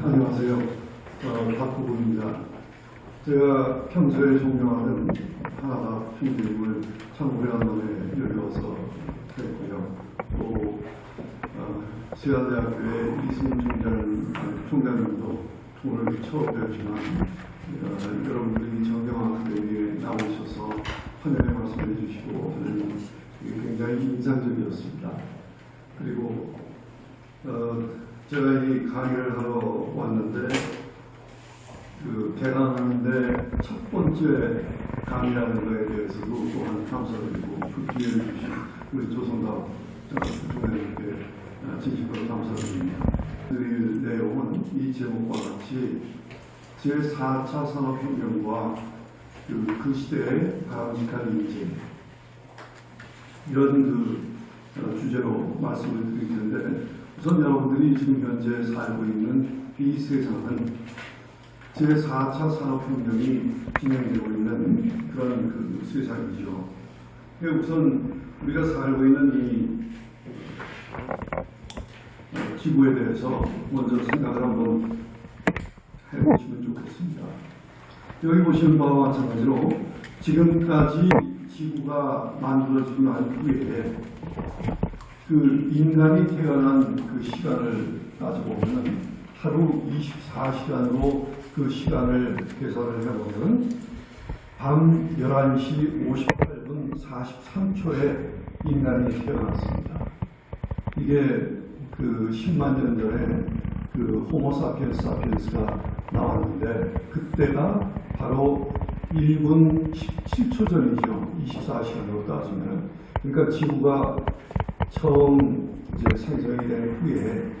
안녕하세요. 어, 박구구입니다. 제가 평소에 존경하는 하나다 총재님을 참 오래간만에 열려서 했고요. 또 어, 세아대학교의 총장, 총장님도 오늘 처음 뵙지만 어, 여러분들이 정경화 학교에 나오셔서 환영의 말씀해 주시고 저는 굉장히 인상적이었습니다. 그리고 어, 제가 이 강의를 하러 왔는데 그 개강하는데 첫 번째 강의라는 거에 대해서도 또한 감사드리고 그 기회를 주신 우리 조성갑 부총장님께 진심으로 감사드립니다. 드릴 내용은 이 제목과 같이 제4차 산업혁명과 그, 그 시대의 바람직한 인재 이런 그 어, 주제로 말씀을 드릴 텐데 우선 여러분들이 지금 현재 살고 있는 이 세상은 제4차 산업혁명이 진행되고 있는 그런 그 세상이죠. 그러니까 우선 우리가 살고 있는 이 어, 지구에 대해서 먼저 생각을 한번 해보시면 좋겠습니다. 여기 보시는 바와 마찬가지로 지금까지 지구가 만들어지고 난 후에 그 인간이 태어난 그 시간을 따져보면 하루 24시간으로 그 시간을 계산을 해보면 밤 11시 58분 43초에 인간이 태어났습니다. 이게 그 10만 년 전에 그 호모사피엔스 사피엔스가 나왔는데 그때가 바로 1분 17초 전이죠. 24시간으로 따지면. 그러니까 지구가 처음 이제 생성이 된 후에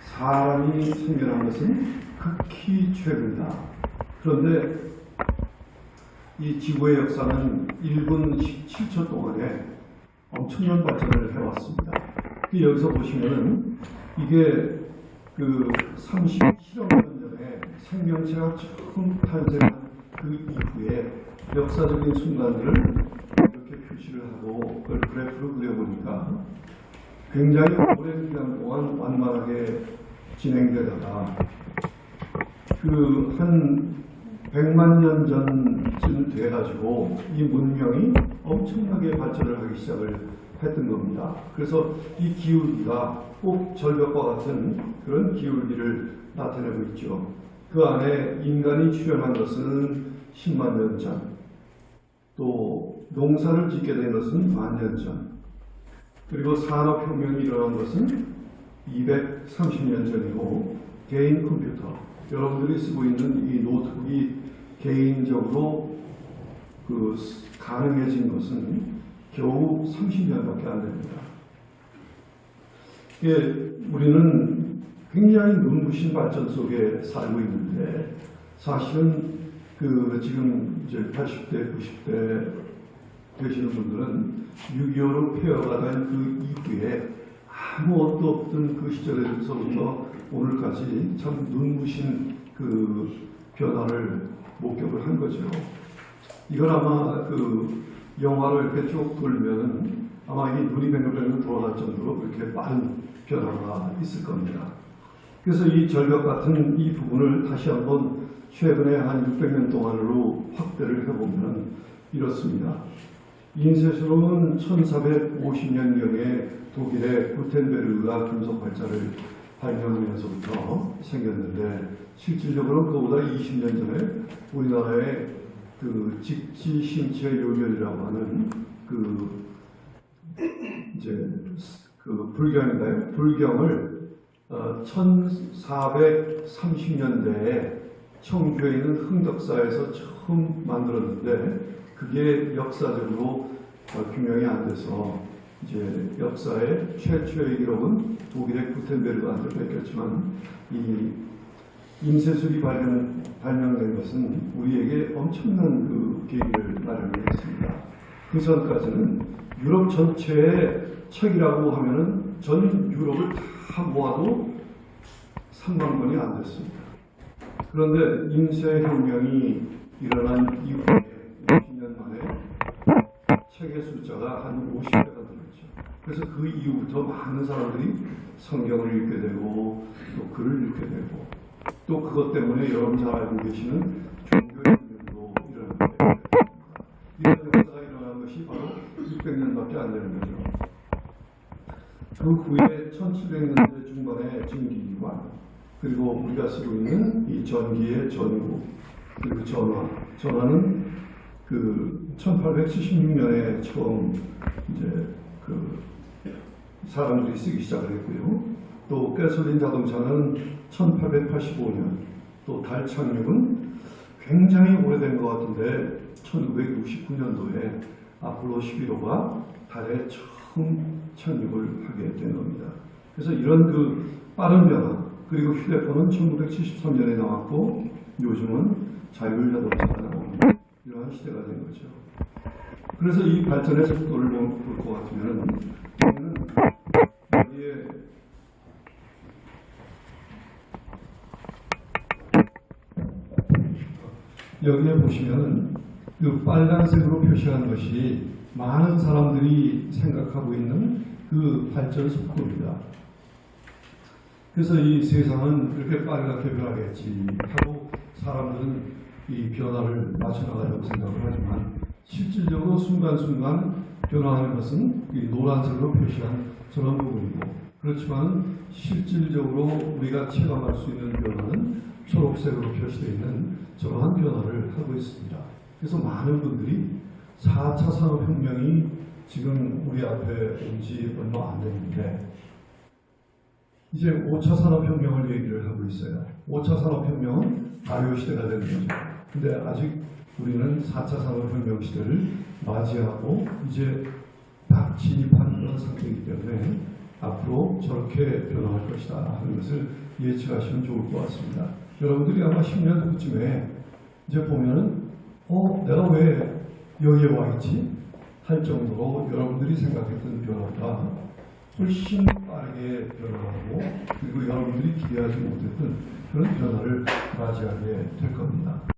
사람이 생겨난 것은 극히 최근이다. 그런데 이 지구의 역사는 1분 17초 동안에 엄청난 발전을 해왔습니다. 그 여기서 보시면은 이게 그 37억 년 전에 생명체가 처음 탄생한 그 이후에 역사적인 순간들을 표시를 하고 그걸 그래프로 그려보니까 굉장히 오랜 기간 동안 완만하게 진행되다가 그 한 100만 년 전쯤 돼가지고 이 문명이 엄청나게 발전을 하기 시작을 했던 겁니다. 그래서 이 기울기가 꼭 절벽과 같은 그런 기울기를 나타내고 있죠. 그 안에 인간이 출현한 것은 10만 년 전, 또 농사를 짓게 된 것은 만년 전, 그리고 산업혁명이 일어난 것은 230년 전이고 개인 컴퓨터, 여러분들이 쓰고 있는 이 노트북이 개인적으로 그 가능해진 것은 겨우 30년밖에 안 됩니다. 이게 우리는 굉장히 눈부신 발전 속에 살고 있는데 사실은 그 지금 이제 80대, 90대 되시는 분들은 6.25로 폐허가 된 그 이후에 아무것도 없던 그 시절에서부터 오늘까지 참 눈부신 그 변화를 목격을 한 거죠. 이건 아마 그 영화를 이렇게 쭉 돌면은 아마 이 눈이 뱅글뱅글 돌아갈 정도로 그렇게 빠른 변화가 있을 겁니다. 그래서 이 절벽 같은 이 부분을 다시 한번 최근에 한 600년 동안으로 확대를 해보면 이렇습니다. 인쇄소는 1450년경에 독일의 구텐베르그가 금속 발자를 발명하면서부터 생겼는데 실질적으로는 그보다 20년 전에 우리나라의 그 직지 신체 요결이라고 하는 그 이제 그 불경인가요? 불경을 어, 1430년대에 청주에 있는 흥덕사에서 처음 만들었는데 그게 역사적으로 어, 규명이 안 돼서 이제 역사의 최초의 기록은 독일의 구텐베르그한테 뺏겼지만 이 인쇄술이 발명, 발명된 것은 우리에게 엄청난 그 계기를 마련했습니다. 그 전까지는 유럽 전체의 책이라고 하면은 전 유럽을 다 모아도 3만 권이 안 됐습니다. 그런데 인쇄혁명이 일어난 이후 에 50년 만에 책의 숫자가 한 50배가 늘었죠. 그래서 그 이후부터 많은 사람들이 성경을 읽게 되고 또 글을 읽게 되고 또 그것 때문에 여러분 잘 알고 계시는 종교혁명도 일어나게 됩니다. 이런 역사가 일어난 것이 바로 600년밖에 안 되는 거죠. 그 후에 1700년대 중반에 증기기관 그리고 우리가 쓰고 있는 이 전기의 전구 그리고 전화 전화는 그 1876년에 처음 이제 그 사람들이 쓰기 시작을 했고요. 또 가솔린 자동차는 1885년 또 달 착륙은 굉장히 오래된 것 같은데 1969년도에 아폴로 11호가 달에 처음 착륙을 하게 된 겁니다. 그래서 이런 그 빠른 변화 그리고 휴대폰은 1973년에 나왔고 요즘은 자율 자동차가 이러한 시대가 된 거죠. 그래서 이 발전의 속도를 볼것 같으면 우리는 여기에 여기에 보시면 그 빨간색으로 표시한 것이 많은 사람들이 생각하고 있는 그 발전 속도입니다. 그래서 이 세상은 이렇게 빨갛게 변하겠지 하고 사람들은 이 변화를 맞춰나가려고 생각을 하지만 실질적으로 순간순간 변화하는 것은 이 노란색으로 표시한 저런 부분이고 그렇지만 실질적으로 우리가 체감할 수 있는 변화는 초록색으로 표시되어 있는 저러한 변화를 하고 있습니다. 그래서 많은 분들이 4차 산업혁명이 지금 우리 앞에 온 지 얼마 안 됐는데 이제 5차 산업혁명을 얘기를 하고 있어요. 5차 산업혁명은 바이오 시대가 되는 거죠. 근데 아직 우리는 4차 산업혁명 시대를 맞이하고 이제 막 진입한 그런 상태이기 때문에 앞으로 저렇게 변화할 것이다 하는 것을 예측하시면 좋을 것 같습니다. 여러분들이 아마 10년 후쯤에 이제 보면은 어 내가 왜 여기에 와 있지 할 정도로 여러분들이 생각했던 변화가 훨씬 빠르게 변화하고 그리고 여러분들이 기대하지 못했던 그런 변화를 맞이하게 될 겁니다.